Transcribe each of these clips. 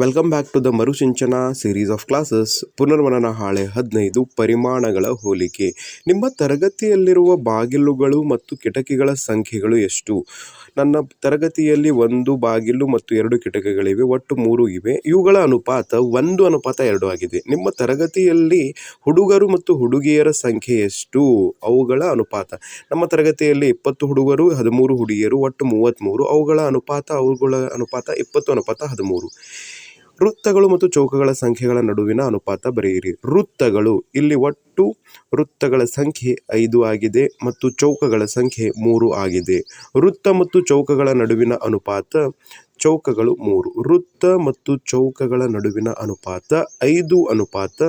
Welcome back to the Marusinchana series of classes ಪುನರ್ಮನನ ಹಾಳೆ ಹದಿನೈದು ಪರಿಮಾಣಗಳ ಹೋಲಿಕೆ. ನಿಮ್ಮ ತರಗತಿಯಲ್ಲಿರುವ ಬಾಗಿಲುಗಳು ಮತ್ತು ಕಿಟಕಿಗಳ ಸಂಖ್ಯೆಗಳು ಎಷ್ಟು? ನನ್ನ ತರಗತಿಯಲ್ಲಿ ಒಂದು ಬಾಗಿಲು ಮತ್ತು ಎರಡು ಕಿಟಕಿಗಳಿವೆ, ಒಟ್ಟು ಮೂರು ಇವೆ. ಇವುಗಳ ಅನುಪಾತ ಒಂದು, ಅನುಪಾತ ಎರಡು ಆಗಿದೆ. ನಿಮ್ಮ ತರಗತಿಯಲ್ಲಿ ಹುಡುಗರು ಮತ್ತು ಹುಡುಗಿಯರ ಸಂಖ್ಯೆ ಎಷ್ಟು? ಅವುಗಳ ಅನುಪಾತ. ನಮ್ಮ ತರಗತಿಯಲ್ಲಿ ಇಪ್ಪತ್ತು ಹುಡುಗರು, ಹದಿಮೂರು ಹುಡುಗಿಯರು, ಒಟ್ಟು ಮೂವತ್ತ್ಮೂರು. ಅವುಗಳ ಅನುಪಾತ ಅವುಗಳ ಅನುಪಾತ ಇಪ್ಪತ್ತು, ಅನುಪಾತ ಹದಿಮೂರು. ವೃತ್ತಗಳು ಮತ್ತು ಚೌಕಗಳ ಸಂಖ್ಯೆಗಳ ನಡುವಿನ ಅನುಪಾತ ಬರೆಯಿರಿ. ವೃತ್ತಗಳು, ಇಲ್ಲಿ ಒಟ್ಟು ವೃತ್ತಗಳ ಸಂಖ್ಯೆ ಐದು ಆಗಿದೆ ಮತ್ತು ಚೌಕಗಳ ಸಂಖ್ಯೆ ಮೂರು ಆಗಿದೆ. ವೃತ್ತ ಮತ್ತು ಚೌಕಗಳ ನಡುವಿನ ಅನುಪಾತ ಚೌಕಗಳು ಮೂರು. ವೃತ್ತ ಮತ್ತು ಚೌಕಗಳ ನಡುವಿನ ಅನುಪಾತ ಐದು ಅನುಪಾತ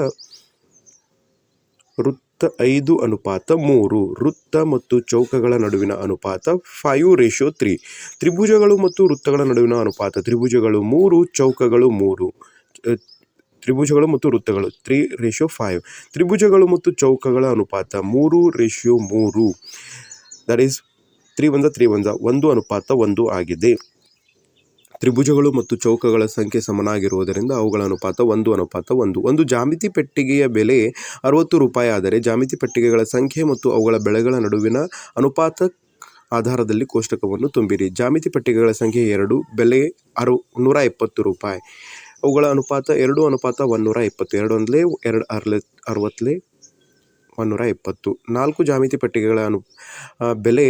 ವೃತ್ತ ಐದು ಅನುಪಾತ ಮೂರು. ವೃತ್ತ ಮತ್ತು ಚೌಕಗಳ ನಡುವಿನ ಅನುಪಾತ ಫೈವ್ ರೇಷಿಯೋ ತ್ರೀ ತ್ರಿಭುಜಗಳು ಮತ್ತು ವೃತ್ತಗಳ ನಡುವಿನ ಅನುಪಾತ ತ್ರಿಭುಜಗಳು ಮೂರು, ಚೌಕಗಳು ಮೂರು. ತ್ರಿಭುಜಗಳು ಮತ್ತು ವೃತ್ತಗಳು ತ್ರೀ ರೇಷಿಯೋ ಫೈವ್ ತ್ರಿಭುಜಗಳು ಮತ್ತು ಚೌಕಗಳ ಅನುಪಾತ ಮೂರು ರೇಷಿಯೋ ಮೂರು. ದಟ್ ಈಸ್ ತ್ರೀ ಒಂದ ತ್ರೀ ಒಂದ ಒಂದು ಅನುಪಾತ ಒಂದು ಆಗಿದೆ. ತ್ರಿಭುಜಗಳು ಮತ್ತು ಚೌಕಗಳ ಸಂಖ್ಯೆ ಸಮನಾಗಿರುವುದರಿಂದ ಅವುಗಳ ಅನುಪಾತ ಒಂದು ಅನುಪಾತ ಒಂದು. ಒಂದು ಜಾಮಿತಿ ಪೆಟ್ಟಿಗೆಯ ಬೆಲೆ ಅರವತ್ತು ರೂಪಾಯಿ ಆದರೆ ಜಾಮಿತಿ ಪೆಟ್ಟಿಗೆಗಳ ಸಂಖ್ಯೆ ಮತ್ತು ಅವುಗಳ ಬೆಳೆಗಳ ನಡುವಿನ ಅನುಪಾತ ಆಧಾರದಲ್ಲಿ ಕೋಷ್ಟಕವನ್ನು ತುಂಬಿರಿ. ಜಾಮಿತಿ ಪೆಟ್ಟಿಗೆಗಳ ಸಂಖ್ಯೆ ಎರಡು, ಬೆಲೆ ಅರು, ನೂರ ಎಪ್ಪತ್ತು ರೂಪಾಯಿ. ಅವುಗಳ ಅನುಪಾತ ಎರಡು, ಅನುಪಾತ ಒಂದೂರ ಇಪ್ಪತ್ತು ಎರಡು ಒಂದಲೇ ಎರಡು ಅರ್ಲೆ ಅರವತ್ತಲೇ ಒಂದೂರ ಇಪ್ಪತ್ತು ನಾಲ್ಕು ಜಾಮಿತಿ ಪೆಟ್ಟಿಗೆಗಳ ಅನು ಬೆಲೆ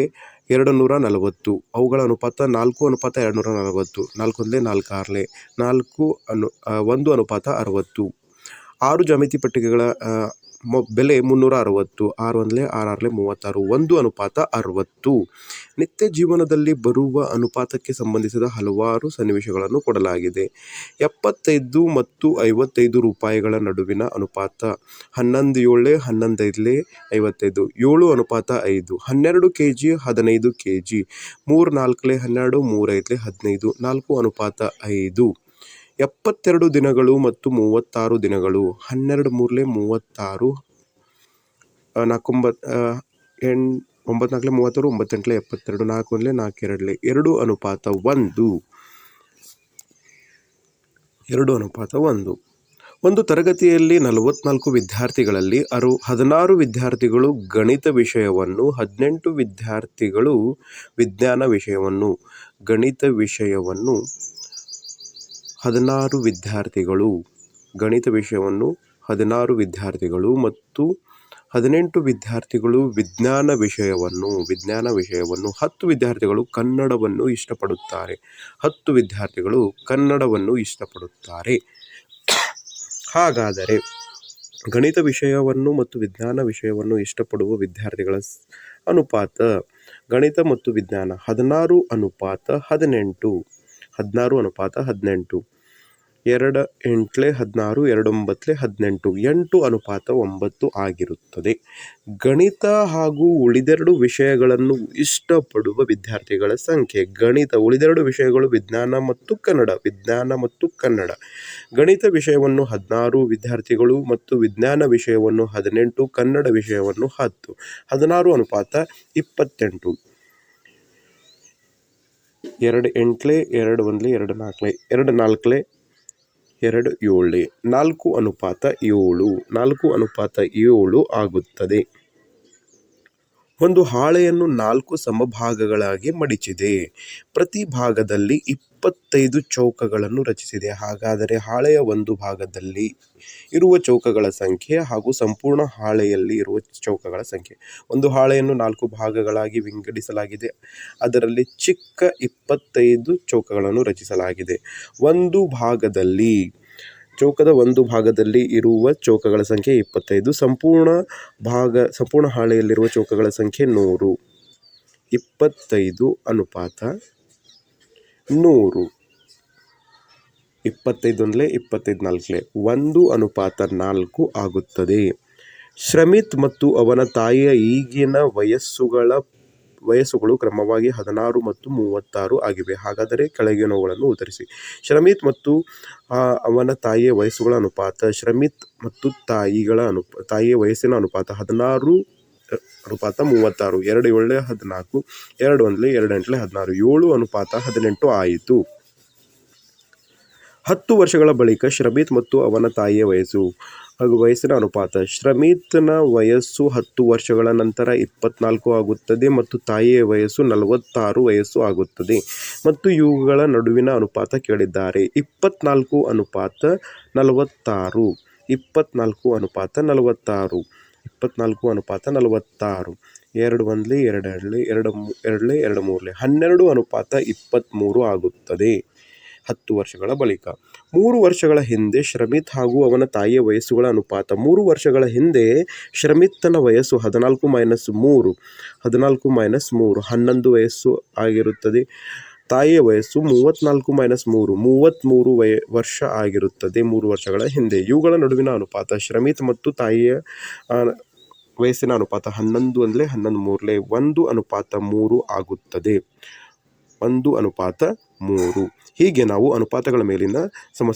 ಎರಡು ನೂರ ನಲವತ್ತು, ಅವುಗಳ ಅನುಪಾತ ನಾಲ್ಕು, ಅನುಪಾತ ಎರಡು ನೂರ ನಲವತ್ತು, ನಾಲ್ಕು ಒಂದಲೇ ನಾಲ್ಕು ಆರ್ಲೆ, ನಾಲ್ಕು ಅನು ಒಂದು ಅನುಪಾತ ಅರವತ್ತು. ಆರು ಜಾಮಿತಿ ಪೆಟ್ಟಿಗೆಗಳ ಮೊ, ಬೆಲೆ ಮುನ್ನೂರ ಅರವತ್ತು ಆರು ಒಂದಲೇ ಆರು ಆರ್ಲೆ ಮೂವತ್ತಾರು, ಒಂದು ಅನುಪಾತ ಅರವತ್ತು. ನಿತ್ಯ ಜೀವನದಲ್ಲಿ ಬರುವ ಅನುಪಾತಕ್ಕೆ ಸಂಬಂಧಿಸಿದ ಹಲವಾರು ಸನ್ನಿವೇಶಗಳನ್ನು ಕೊಡಲಾಗಿದೆ. ಎಪ್ಪತ್ತೈದು ಮತ್ತು ಐವತ್ತೈದು ರೂಪಾಯಿಗಳ ನಡುವಿನ ಅನುಪಾತ ಹನ್ನೊಂದು ಏಳೇ ಹನ್ನೊಂದೈದಲೇ ಐವತ್ತೈದು, ಏಳು ಅನುಪಾತ ಐದು, ಹನ್ನೆರಡು ಕೆ ಜಿ ಹದಿನೈದು ಕೆ ಜಿ ಮೂರು ನಾಲ್ಕಲೇ ಹನ್ನೆರಡು, ಮೂರೈದಲೇ ಹದಿನೈದು, ನಾಲ್ಕು ಅನುಪಾತ ಐದು. ಎಪ್ಪತ್ತೆರಡು ದಿನಗಳು ಮತ್ತು ಮೂವತ್ತಾರು ದಿನಗಳು. ಹನ್ನೆರಡು ಮೂರಲೇ ಮೂವತ್ತಾರು ನಾಲ್ಕೊಂಬತ್ ಎಂಟು ಒಂಬತ್ತು ನಾಲ್ಕಲೇ ಮೂವತ್ತಾರು, ಒಂಬತ್ತೆಂಟಲೇ ಎಪ್ಪತ್ತೆರಡು ನಾಲ್ಕು ಒಂದಲೇ ನಾಲ್ಕು ಎರಡು ಅನುಪಾತ ಒಂದು. ಎರಡು ಅನುಪಾತ ಒಂದು. ಒಂದು ತರಗತಿಯಲ್ಲಿ ನಲವತ್ನಾಲ್ಕು ವಿದ್ಯಾರ್ಥಿಗಳಲ್ಲಿ ಅರು, ಹದಿನಾರು ವಿದ್ಯಾರ್ಥಿಗಳು ಗಣಿತ ವಿಷಯವನ್ನು, ಹದಿನೆಂಟು ವಿದ್ಯಾರ್ಥಿಗಳು ವಿಜ್ಞಾನ ವಿಷಯವನ್ನು, ಗಣಿತ ವಿಷಯವನ್ನು ಹದಿನಾರು ವಿದ್ಯಾರ್ಥಿಗಳು, ಗಣಿತ ವಿಷಯವನ್ನು ಹದಿನಾರು ವಿದ್ಯಾರ್ಥಿಗಳು ಮತ್ತು ಹದಿನೆಂಟು ವಿದ್ಯಾರ್ಥಿಗಳು ವಿಜ್ಞಾನ ವಿಷಯವನ್ನು ವಿಜ್ಞಾನ ವಿಷಯವನ್ನು, ಹತ್ತು ವಿದ್ಯಾರ್ಥಿಗಳು ಕನ್ನಡವನ್ನು ಇಷ್ಟಪಡುತ್ತಾರೆ. ಹತ್ತು ವಿದ್ಯಾರ್ಥಿಗಳು ಕನ್ನಡವನ್ನು ಇಷ್ಟಪಡುತ್ತಾರೆ. ಹಾಗಾದರೆ ಗಣಿತ ವಿಷಯವನ್ನು ಮತ್ತು ವಿಜ್ಞಾನ ವಿಷಯವನ್ನು ಇಷ್ಟಪಡುವ ವಿದ್ಯಾರ್ಥಿಗಳ ಅನುಪಾತ ಗಣಿತ ಮತ್ತು ವಿಜ್ಞಾನ ಹದಿನಾರು ಅನುಪಾತ ಹದಿನೆಂಟು, ಹದಿನಾರು ಅನುಪಾತ ಹದಿನೆಂಟು. ಎರಡು ಎಂಟ್ಲೆ ಹದಿನಾರು, ಎರಡು ಒಂಬತ್ತಲೆ ಹದಿನೆಂಟು, ಎಂಟು ಅನುಪಾತ ಒಂಬತ್ತು ಆಗಿರುತ್ತದೆ. ಗಣಿತ ಹಾಗೂ ಉಳಿದೆರಡು ವಿಷಯಗಳನ್ನು ಇಷ್ಟಪಡುವ ವಿದ್ಯಾರ್ಥಿಗಳ ಸಂಖ್ಯೆ. ಗಣಿತ, ಉಳಿದೆರಡು ವಿಷಯಗಳು ವಿಜ್ಞಾನ ಮತ್ತು ಕನ್ನಡ. ವಿಜ್ಞಾನ ಮತ್ತು ಕನ್ನಡ. ಗಣಿತ ವಿಷಯವನ್ನು ಹದಿನಾರು, ವಿದ್ಯಾರ್ಥಿಗಳು ಮತ್ತು ವಿಜ್ಞಾನ ವಿಷಯವನ್ನು ಹದಿನೆಂಟು, ಕನ್ನಡ ವಿಷಯವನ್ನು ಹತ್ತು. ಹದಿನಾರು ಅನುಪಾತ ಇಪ್ಪತ್ತೆಂಟು. ಎರಡು ಎಂಟ್ಲೆ, ಎರಡು ಒಂದ್ಲೆ, ಎರಡು ನಾಲ್ಕಲೆ ಎರಡು ನಾಲ್ಕಲೆ ಎರಡು ಏಳು ನಾಲ್ಕು ಅನುಪಾತ ಏಳು ನಾಲ್ಕು ಅನುಪಾತ ಏಳು ಆಗುತ್ತದೆ. ಒಂದು ಹಾಳೆಯನ್ನು ನಾಲ್ಕು ಸಮಭಾಗಗಳಾಗಿ ಮಡಿಚಿದೆ. ಪ್ರತಿ ಭಾಗದಲ್ಲಿ ಇಪ್ಪತ್ತೈದು ಚೌಕಗಳನ್ನು ರಚಿಸಿದೆ. ಹಾಗಾದರೆ ಹಾಳೆಯ ಒಂದು ಭಾಗದಲ್ಲಿ ಇರುವ ಚೌಕಗಳ ಸಂಖ್ಯೆ ಹಾಗೂ ಸಂಪೂರ್ಣ ಹಾಳೆಯಲ್ಲಿ ಇರುವ ಚೌಕಗಳ ಸಂಖ್ಯೆ. ಒಂದು ಹಾಳೆಯನ್ನು ನಾಲ್ಕು ಭಾಗಗಳಾಗಿ ವಿಂಗಡಿಸಲಾಗಿದೆ. ಅದರಲ್ಲಿ ಚಿಕ್ಕ ಇಪ್ಪತ್ತೈದು ಚೌಕಗಳನ್ನು ರಚಿಸಲಾಗಿದೆ. ಒಂದು ಭಾಗದಲ್ಲಿ ಚೌಕದ ಒಂದು ಭಾಗದಲ್ಲಿ ಇರುವ ಚೌಕಗಳ ಸಂಖ್ಯೆ ಇಪ್ಪತ್ತೈದು, ಸಂಪೂರ್ಣ ಭಾಗ, ಸಂಪೂರ್ಣ ಹಾಳೆಯಲ್ಲಿರುವ ಚೌಕಗಳ ಸಂಖ್ಯೆ ನೂರು. ಇಪ್ಪತ್ತೈದು ಅನುಪಾತ ನೂರು. ಇಪ್ಪತ್ತೈದು ಇಪ್ಪತ್ತೈದು ನಾಲ್ಕಲೇ. ಒಂದು ಅನುಪಾತ ನಾಲ್ಕು ಆಗುತ್ತದೆ. ಶ್ರಮಿತ್ ಮತ್ತು ಅವನ ತಾಯಿಯ ಈಗಿನ ವಯಸ್ಸುಗಳ ವಯಸ್ಸುಗಳು ಕ್ರಮವಾಗಿ ಹದಿನಾರು ಮತ್ತು ಮೂವತ್ತಾರು ಆಗಿವೆ. ಹಾಗಾದರೆ ಕೆಳಗಿನವುಗಳನ್ನು ಉತ್ತರಿಸಿ. ಶ್ರಮಿತ್ ಮತ್ತು ಅವನ ತಾಯಿಯ ವಯಸ್ಸುಗಳ ಅನುಪಾತ. ಶ್ರಮಿತ್ ಮತ್ತು ತಾಯಿಗಳ ಅನುಪ, ತಾಯಿಯ ವಯಸ್ಸಿನ ಅನುಪಾತ. ಹದಿನಾರು ಅನುಪಾತ ಮೂವತ್ತಾರು. ಎರಡು ಏಳೇ ಹದಿನಾಲ್ಕು, ಎರಡು ಒಂದಲೇ ಎರಡು ಎಂಟಲೇ ಹದಿನಾರು. ಏಳು ಅನುಪಾತ ಹದಿನೆಂಟು ಆಯಿತು. ಹತ್ತು ವರ್ಷಗಳ ಬಳಿಕ ಶ್ರಮಿತ್ ಮತ್ತು ಅವನ ತಾಯಿಯ ವಯಸ್ಸು, ಹಾಗೂ ವಯಸ್ಸಿನ ಅನುಪಾತ. ಶ್ರಮಿತ್ನ ವಯಸ್ಸು ಹತ್ತು ವರ್ಷಗಳ ನಂತರ ಇಪ್ಪತ್ನಾಲ್ಕು ಆಗುತ್ತದೆ ಮತ್ತು ತಾಯಿಯ ವಯಸ್ಸು ನಲವತ್ತಾರು ವಯಸ್ಸು ಆಗುತ್ತದೆ ಮತ್ತು ಇವುಗಳ ನಡುವಿನ ಅನುಪಾತ ಕೇಳಿದ್ದಾರೆ. ಇಪ್ಪತ್ನಾಲ್ಕು ಅನುಪಾತ ನಲವತ್ತಾರು. ಇಪ್ಪತ್ನಾಲ್ಕು ಅನುಪಾತ ನಲವತ್ತಾರು. ಇಪ್ಪತ್ನಾಲ್ಕು ಅನುಪಾತ ನಲವತ್ತಾರು. ಎರಡು ಒಂದ್ಲಿ, ಎರಡು ಎರಡ್ಲಿ ಎರಡು ಎರಡ್ಲಿ ಎರಡು ಮೂರ್ಲಿ. ಹನ್ನೆರಡು ಅನುಪಾತ ಇಪ್ಪತ್ತ್ಮೂರು ಆಗುತ್ತದೆ. ಹತ್ತು ವರ್ಷಗಳ ಬಳಿಕ. ಮೂರು ವರ್ಷಗಳ ಹಿಂದೆ ಶ್ರಮಿತ್ ಹಾಗೂ ಅವನ ತಾಯಿಯ ವಯಸ್ಸುಗಳ ಅನುಪಾತ. ಮೂರು ವರ್ಷಗಳ ಹಿಂದೆ ಶ್ರಮಿತ್ತನ ವಯಸ್ಸು ಹದಿನಾಲ್ಕು ಮೈನಸ್ ಮೂರು. ಹದಿನಾಲ್ಕು ಮೈನಸ್ ಮೂರು. ಹನ್ನೊಂದು ವಯಸ್ಸು ಆಗಿರುತ್ತದೆ. ತಾಯಿಯ ವಯಸ್ಸು ಮೂವತ್ತ್ನಾಲ್ಕು ಮೈನಸ್ ಮೂರು. ಮೂವತ್ತ್ಮೂರು ವಯ, ವರ್ಷ ಆಗಿರುತ್ತದೆ ಮೂರು ವರ್ಷಗಳ ಹಿಂದೆ. ಇವುಗಳ ನಡುವಿನ ಅನುಪಾತ ಶ್ರಮಿತ್ ಮತ್ತು ತಾಯಿಯ ವಯಸ್ಸಿನ ಅನುಪಾತ ಹನ್ನೊಂದು ಅಂದರೆ ಹನ್ನೊಂದು ಮೂರಲೆ ಒಂದು ಅನುಪಾತ ಮೂರು ಆಗುತ್ತದೆ. ಒಂದು ಅನುಪಾತ ಮೂರು. ಹೀಗೆ ನಾವು ಅನುಪಾತಗಳ ಮೇಲಿನ ಸಮಸ್ಯೆ